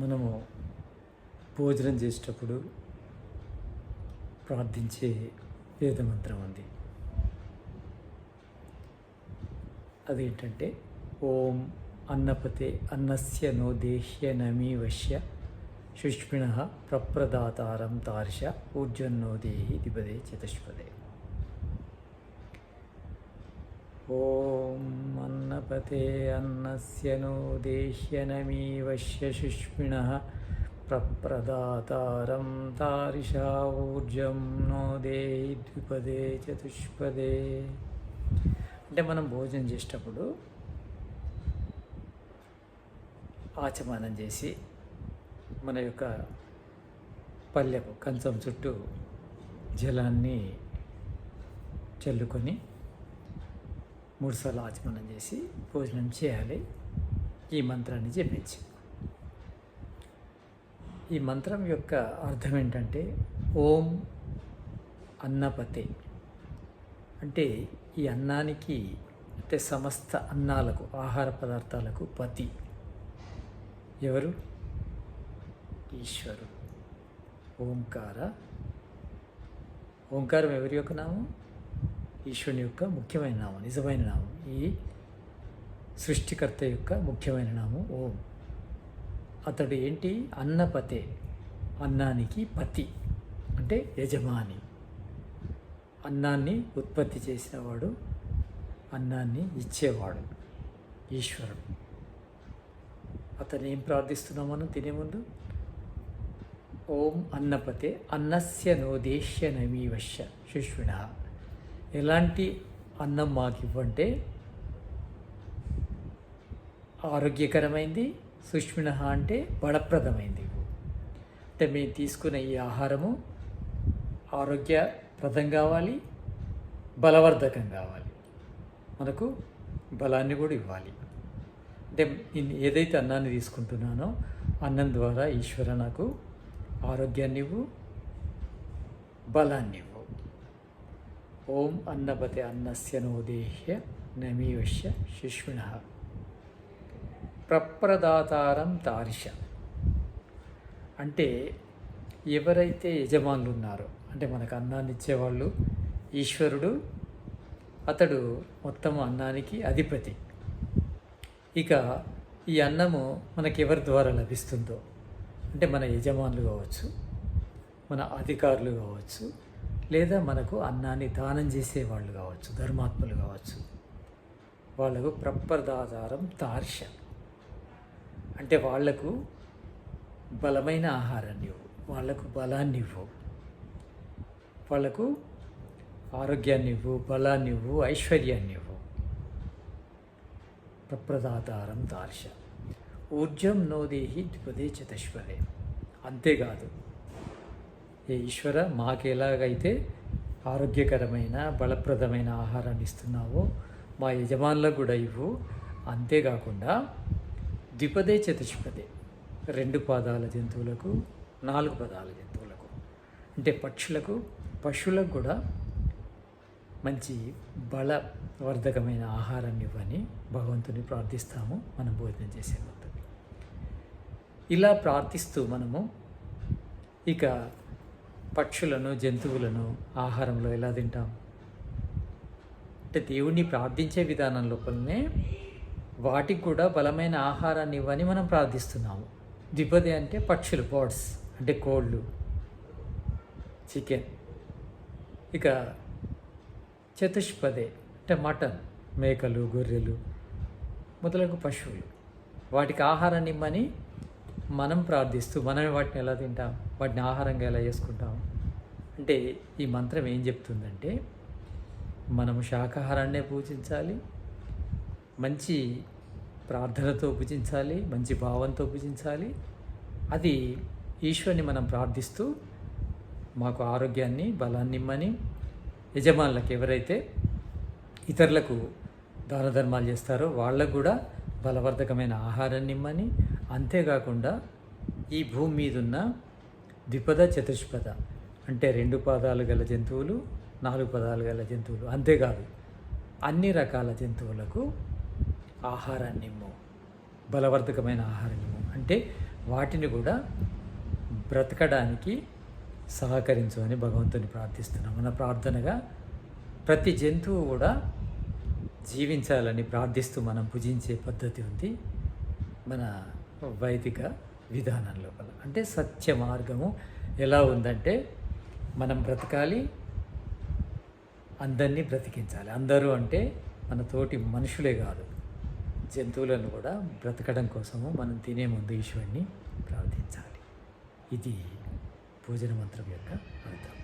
మనము భోజనం చేసేటప్పుడు ప్రార్థించే వేదమంత్రం ఉంది. అదేంటంటే ఓం అన్నపతే అన్నస్య నో దేహ్య నమీ వశ్య శుష్మిణ ప్రప్రదాతారం తార్ష ఊర్జన్నో దేహి దిపదే చతుష్పదే. ఓం అన్నపతే అన్నస్య నో దేహ్య నమీ శుష్మిణ ప్రప్రదాతారం తారిషా నో దేహి ద్విపదే చతుష్పదే. అంటే మనం భోజనం చేసేటప్పుడు ఆచమానం చేసి మన యొక్క పల్లెకు కంచం చుట్టూ జలాన్ని చల్లుకొని మూడుసార్లు ఆచమనం చేసి భోజనం చేయాలి. ఈ మంత్రాన్ని జపించి. ఈ మంత్రం యొక్క అర్థం ఏంటంటే ఓం అన్నపతే. అంటే ఈ అన్నానికి అంటే సమస్త అన్నాలకు ఆహార పదార్థాలకు పతి. ఎవరు? ఈశ్వరు ఓంకార. ఓంకారం ఎవరి యొక్క నామం? ఈశ్వరుని యొక్క ముఖ్యమైన నామం నిజమైన నామం. ఈ సృష్టికర్త యొక్క ముఖ్యమైన నామం ఓం. అతడు ఏంటి? అన్నపతే. అన్నానికి పతి. అంటే యజమాని. అన్నాన్ని ఉత్పత్తి చేసినవాడు అన్నాన్ని ఇచ్చేవాడు ఈశ్వరుడు. అతను ఏం ప్రార్థిస్తున్నాం మనం తినే ముందు? ఓం అన్నపతే అన్నస్య నోదేశ్య నమీవశ్య. శుష్విణ ఎలాంటి అన్నం మాకు ఇవ్వంటే ఆరోగ్యకరమైంది సుష్మిణ అంటే బలప్రదమైంది. అంటే మేము తీసుకునే ఈ ఆహారము ఆరోగ్యప్రదం కావాలి బలవర్ధకం కావాలి. మనకు బలాన్ని కూడా ఇవ్వాలి. అంటే నేను ఏదైతే అన్నాన్ని తీసుకుంటున్నానో అన్నం ద్వారా ఈశ్వర నాకు ఆరోగ్యాన్ని ఇవ్వు బలాన్ని ఇవ్వు ఓం అన్నపతి అన్నస్య నోదేహ్య నమీవశ్య శిష్మిణ ప్రప్రదాతారం తారిష. అంటే ఎవరైతే యజమానులు ఉన్నారో అంటే మనకు అన్నాన్ని ఇచ్చేవాళ్ళు ఈశ్వరుడు అతడు మొత్తం అన్నానికి అధిపతి. ఇక ఈ అన్నము మనకి ఎవరి ద్వారా లభిస్తుందో అంటే మన యజమానులు కావచ్చు మన అధికారులు కావచ్చు లేదా మనకు అన్నాన్ని దానం చేసేవాళ్ళు కావచ్చు ధర్మాత్ములు కావచ్చు. వాళ్ళకు ప్రప్రదాధారం తార్ష అంటే వాళ్ళకు బలమైన ఆహారాన్ని ఇవ్వు వాళ్ళకు బలాన్ని ఇవ్వు. వాళ్ళకు ఆరోగ్యాన్ని ఇవ్వు బలాన్ని ఇవ్వు ఐశ్వర్యాన్ని ఇవ్వు. ప్రప్రదాధారం తార్ష ఊర్జం నోదేహి ద్విపదే చతశ్వరే అంతేకాదు ఏ ఈశ్వర మాకెలాగైతే ఆరోగ్యకరమైన బలప్రదమైన ఆహారాన్ని ఇస్తున్నావో మా యజమానులకు కూడా ఇవ్వు. అంతేకాకుండా ద్విపదే చతుష్పదే రెండు పాదాల జంతువులకు నాలుగు పదాల జంతువులకు అంటే పక్షులకు పశువులకు కూడా మంచి బలవర్ధకమైన ఆహారాన్ని ఇవ్వని భగవంతుని ప్రార్థిస్తాము. మనం భోజనం చేసే ముందు ఇలా ప్రార్థిస్తూ మనము ఇక పక్షులను జంతువులను ఆహారంలో ఎలా తింటాం? అంటే దేవుణ్ణి ప్రార్థించే విధానం లోపలనే వాటికి కూడా బలమైన ఆహారాన్ని ఇవ్వని మనం ప్రార్థిస్తున్నాము. ద్విపది అంటే పక్షులు బర్డ్స్ అంటే కోళ్ళు చికెన్. ఇక చతుష్పదే అంటే మటన్ మేకలు గొర్రెలు మొదలగు పశువులు. వాటికి ఆహారాన్ని ఇమ్మని మనం ప్రార్థిస్తూ మనమే వాటిని ఎలా తింటాం? వాటిని ఆహారంగా ఎలా చేసుకుంటాం? అంటే ఈ మంత్రం ఏం చెప్తుందంటే మనము శాకాహారాన్నే పూజించాలి మంచి ప్రార్థనతో పూజించాలి మంచి భావంతో పూజించాలి. అది ఈశ్వరుని మనం ప్రార్థిస్తూ మాకు ఆరోగ్యాన్ని బలాన్ని ఇమ్మని యజమానులకు ఎవరైతే ఇతరులకు దాన ధర్మాలు చేస్తారో వాళ్ళకు కూడా బలవర్ధకమైన ఆహారాన్ని ఇమ్మని అంతేకాకుండా ఈ భూమి మీద ఉన్న ద్విపద చతుష్పద అంటే రెండు పాదాలు గల జంతువులు నాలుగు పదాలు గల జంతువులు అంతేకాదు అన్ని రకాల జంతువులకు ఆహారాన్ని ఇమ్ము బలవర్ధకమైన ఆహారాన్ని ఇమ్ము. అంటే వాటిని కూడా బ్రతకడానికి సహకరించు అని భగవంతుని ప్రార్థిస్తున్నాం. మన ప్రార్థనగా ప్రతి జంతువు కూడా జీవించాలని ప్రార్థిస్తూ మనం పూజించే పద్ధతి ఉంది. మన వైదిక విధానం లోపల. అంటే సత్య మార్గము ఎలా ఉందంటే మనం బ్రతకాలి అందరినీ బ్రతికించాలి. అందరూ అంటే మన తోటి మనుషులే కాదు. జంతువులను కూడా బ్రతకడం కోసము మనం తినే ముందు ఈశ్వరుని ప్రార్థించాలి. ఇది భోజన మంత్రం యొక్క అర్థం